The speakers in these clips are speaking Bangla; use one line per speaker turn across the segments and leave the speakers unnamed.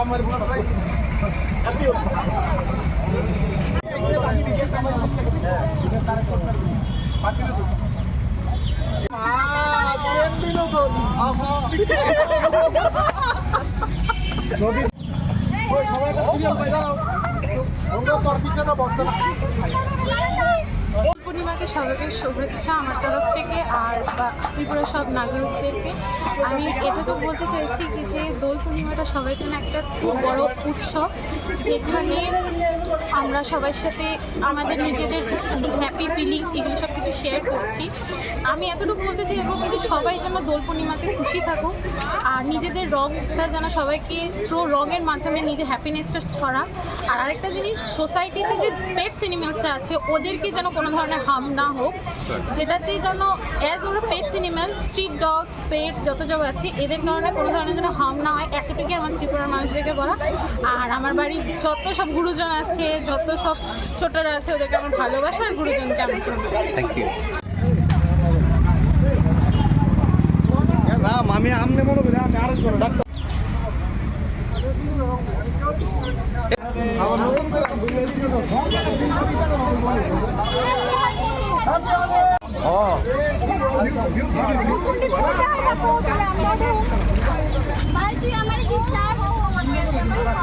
সবাই একটা সিরিয়াল পাই দাঁড়াও অন্য
পূর্ণিমাকে সবাইকে শুভেচ্ছা আমার তরফ থেকে আর ত্রিপুরার সব নাগরিকদেরকে। আমি এটুকু বলতে চাইছি কি যে দোল পূর্ণিমাটা সবাই জন্য একটা খুব বড় উৎসব, যেখানে আমরা সবার সাথে আমাদের নিজেদের হ্যাপি ফিলিং এগুলো সব কিছু শেয়ার করছি। আমি এতটুকু বলতে চাইব কিন্তু সবাই যেন দোল পূর্ণিমাতে খুশি থাকুক আর নিজেদের রংটা যেন সবাইকে থ্রো রঙের মাধ্যমে নিজের হ্যাপিনেসটা ছড়াক। আর আরেকটা জিনিস সোসাইটিতে যে পেটস অ্যানিমেলসরা আছে ওদেরকে যেন কোনো ধরনের হার্ম না হোক যেটাতে যেন অ্যাজ ওরা pets animal street dogs pets যত সব আছে এদের কারণে কোনো ধরনের যেন হার্ম না হয় এতটুকুই আমার ত্রিপুরার মানুষদেরকে বলা। আর আমার বাড়ির যত সব গুরুজন আছে যত সব ছোটরা আছে ওদেরকে আমার ভালোবাসা আর গুরুজনকে আমি
থ্যাংক ইউ রাম আমি আমনে মনে করি আমি আরেক করে ডাক্তার।
আমার নতুন করে বুঝিয়ে দিতে
ভাই তুই আমার দিস না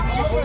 হ্যাপি হোলি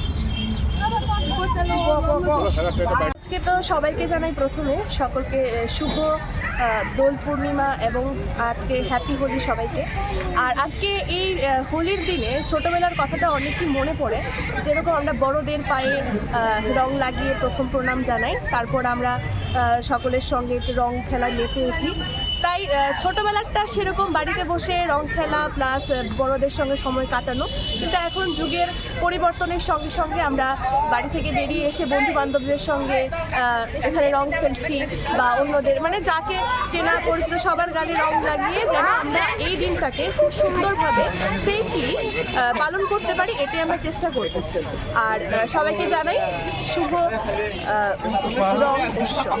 আজকে তো সবাইকে জানাই প্রথমে, সকলকে শুভ দোল পূর্ণিমা এবং আজকে হ্যাপি হোলি সবাইকে। আর আজকে এই হোলির দিনে ছোটোবেলার কথাটা অনেকই মনে পড়ে। যেরকম আমরা বড়দের পায়ে রং লাগিয়ে প্রথম প্রণাম জানাই, তারপর আমরা সকলের সঙ্গে রং খেলায় মেতে উঠি। তাই ছোটবেলাটা সেরকম বাড়িতে বসে রং খেলা প্লাস বড়দের সঙ্গে সময় কাটানো। কিন্তু এখন যুগের পরিবর্তনের সঙ্গে সঙ্গে আমরা বাড়ি থেকে বেরিয়ে এসে বন্ধু বান্ধবদের সঙ্গে এখানে রং খেলছি বা অন্যদের মানে যাকে চেনা পরিচিত সবার গালে রং লাগিয়ে যেন আমরা এই দিনটাকে খুব সুন্দরভাবে সেফলি পালন করতে পারি এটি আমরা চেষ্টা করব। আর সবাইকে জানাই শুভ রং উৎসব।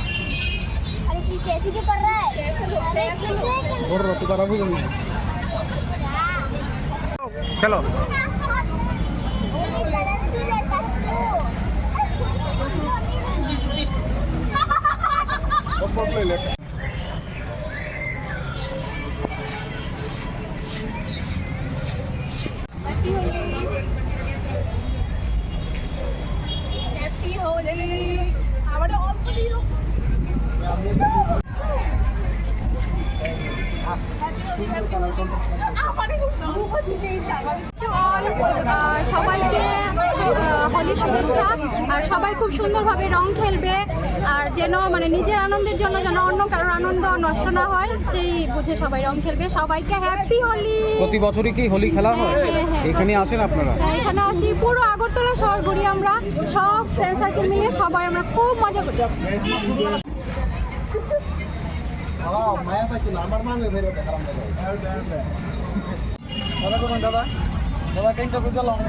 अरे पीछे क्यों पड़ रहा है।
बोल रहा तू करा
भी
चलो। ले ले। Happy holiday.
সবাইকে হোলি শুভেচ্ছা। আর সবাই খুব সুন্দরভাবে রং খেলবে। আর যেন মানে নিজের আনন্দের জন্য যেন অন্য কারোর আনন্দ নষ্ট না হয় সেই বুঝে সবাই রং খেলবে। সবাইকে হ্যাপি হোলি।
প্রতি বছরই কি হোলি খেলা হয়?
হ্যাঁ, হ্যাঁ, হ্যাঁ।
এখানে আসেন আপনারা?
এখানে আসি। পুরো আগরতলা শহর ঘুরি আমরা। সব ফ্রেন্ড সার্কেল মিলে সবাই আমরা খুব মজা করি।
দাদা দাদা কেন তো বুঝলাম